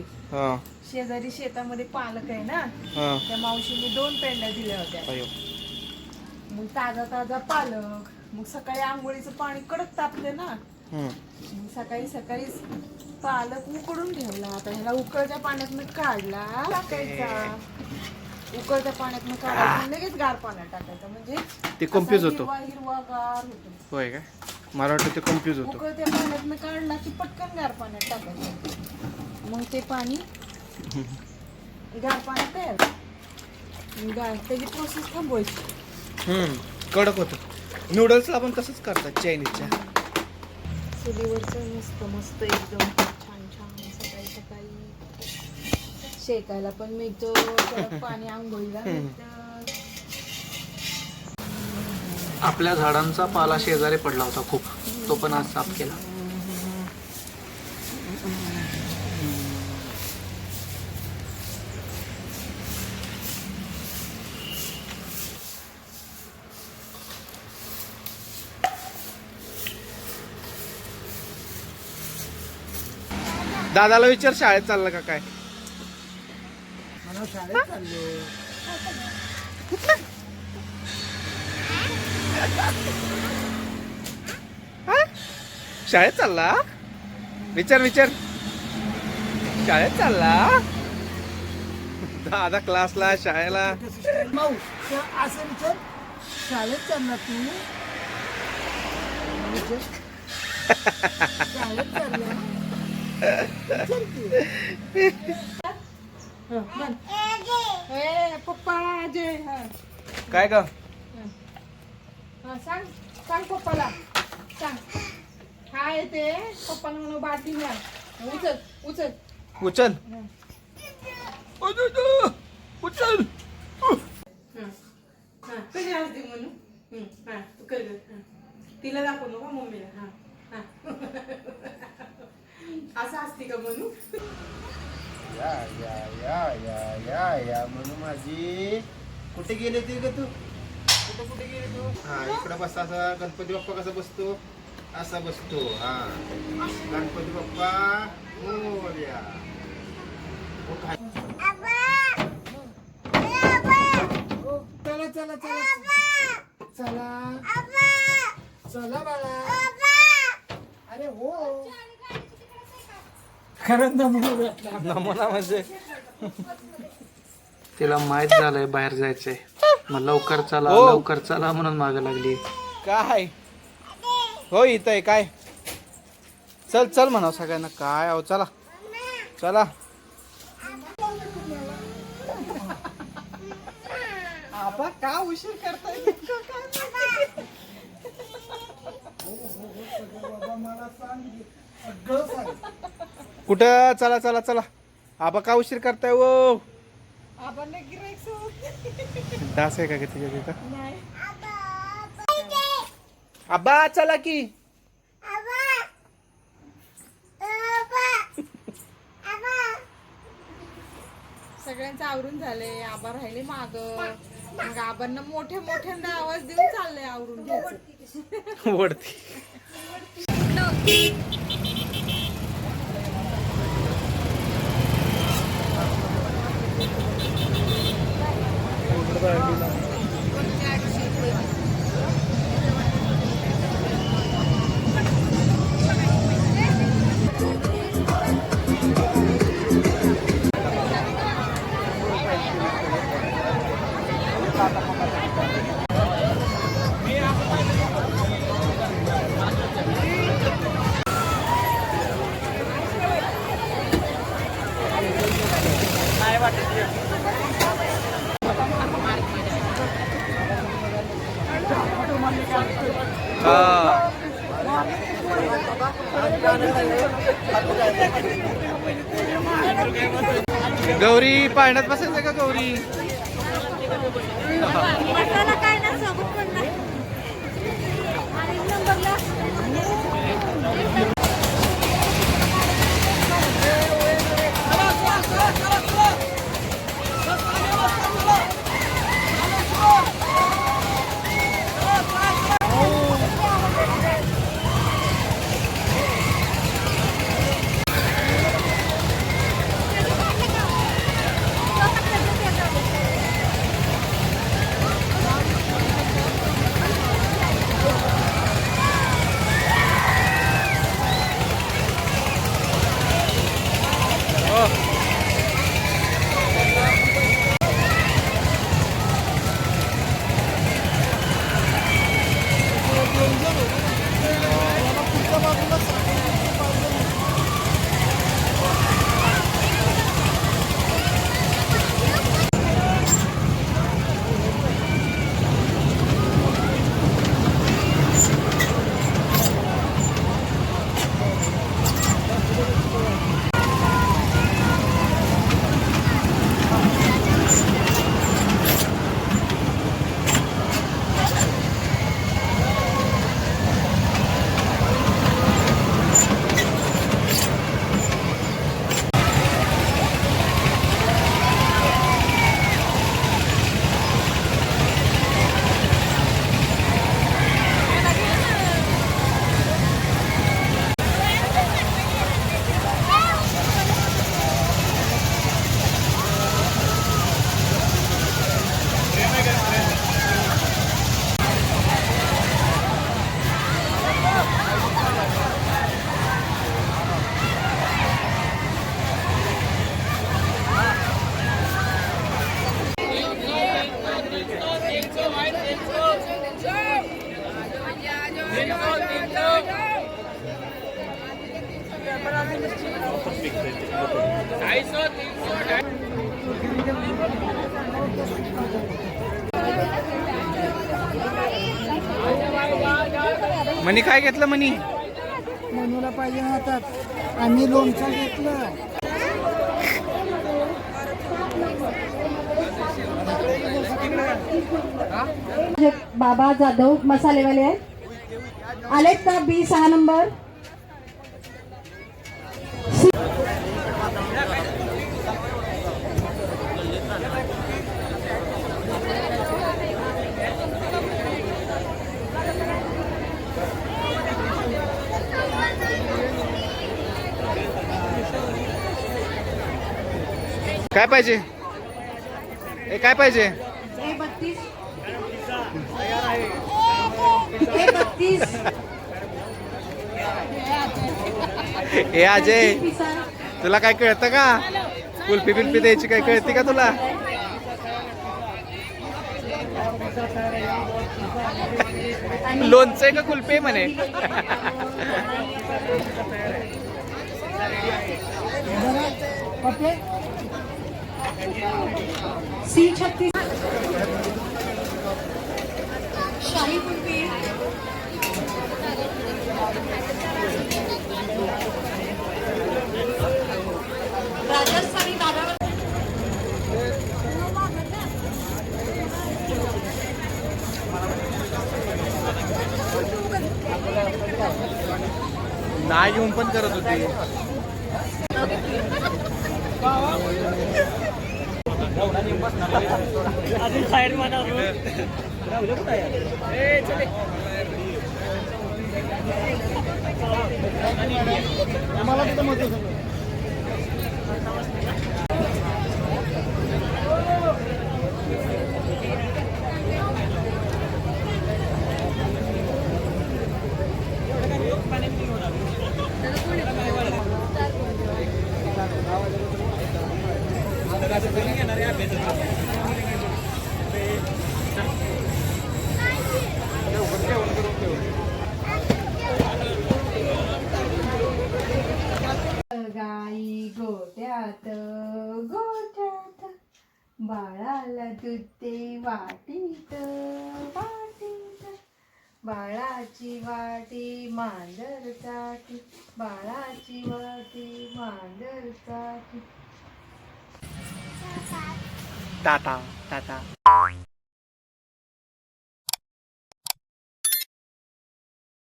हा. शेजारी शेतामध्ये पालक आहे ना हा. त्या मावशीने दोन पेंड्या दिल्या होत्या. अयो. मग ताजा ताजा पालक मग सकाळी आंघोळीचं पाणी कडक तापते ना. हम्म. मग सकाळी सकाळी पालक उकडून ठेवला आता ह्याला उकळत्या पाण्यातनं काढला टाकायचा. उकळत्या पाण्यातनं काढायचा लगेच गार पाण्यात टाकायचा. म्हणजे ते असा होतो. हिरवा हिरवा गार होतो. होय काय? मला वाटतं ते कन्फ्यूज होतो. उकळत्या पाण्यातनं काढला की पटकन गार पाण्यात टाकायचं. मग ते पाणी. गार पाण्यात तयार. गार त्याची प्रोसेस थांबवायची. हम्म कडक होतं. नूडल्सला पण तसंच करतात चायनीजच्या चुलीवरचं मस्त मस्त एकदम छान छान सकाळी सकाळी. शेकायला पण मिळतो कडक पाणी आंघोळीला मिळतं. आपल्या झाडांचा पाला शेजारी पडला होता खूप. तो पण आज साफ केला. दादाला विचार शाळेत चाललं का काय? हा? शाळेत चालला? विचार विचार. शाळेत चालला? दादा क्लासला शाळेला. माऊ असं विचार. शाळेत चालला तू? विचार. शाळेत चालला? पप्पा जय काय गं सांग सांग पप्पाला सांग हा येते पप्पाला म्हणून बाटली न्या उचल उचल उचल हं. उचल कधी हा, असते म्हणून हा, तू कर तिला दाखव नको मम्मीला हा हा. असं असते का म्हणू या या या या या या म्हणून माझी कुठे गेले ते ग तू कुठे कुठे गेले तू हा इकडे बस असा गणपती बाप्पा कसा बसतो असा बसतो हा गणपती बाप्पा मोरया हो काय हो, चला चला चला चला चला खरं नमुना म्हणजे? तिला माहीत झालंय बाहेर जायचंय. मग लवकर चला हो. लवकर चला म्हणून मागे लागली काय? हो इथं आहे काय? चल चल म्हणाव सगळ्यांना. काय अहो चला. चला. आबा का उशीर करताय? बाबा मला सांग सगळं सांग कुठं? चला चला चला. आबा का उशीर करताय गिराईक सोबत डास आहे का तिच्या तिथं? नाही. आबा चला की. सगळ्यांचं आवरून झालंय. आबा राहिले माग. मग आबांना मोठ्या मोठ्यांदा आवाज देऊन चाललंय आवरून घ्यायचं. गौरी पाळण्यात बसायचं का गौरी? म्हणी काय घेतलं म्हणी मनूला पाहिजे हातात. आम्ही लोणचं घेतलं. बाबा जाधव मसालेवाले आहेत. आलेत का? बी सहा नंबर काय पाहिजे? ए काय पाहिजे? ए अजय तुला काय कळतं का? कुल्फी बिल्फी द्यायची काय कळते का तुला? लोणचं आहे का कुल्फी म्हणे? सी छत्तीस. शाही कुल्फी. राजस्थानी दादा नाही येऊन पण करत होती. अजून साईड म्हणा हो. आम्हाला गाई गोट्यात गोट्यात बाळाला दुधते वाटीत वाटीत. बाळाची वाटी मांजरसाठी बाळाची वाटी मांजरसाठी टाटा टाटा.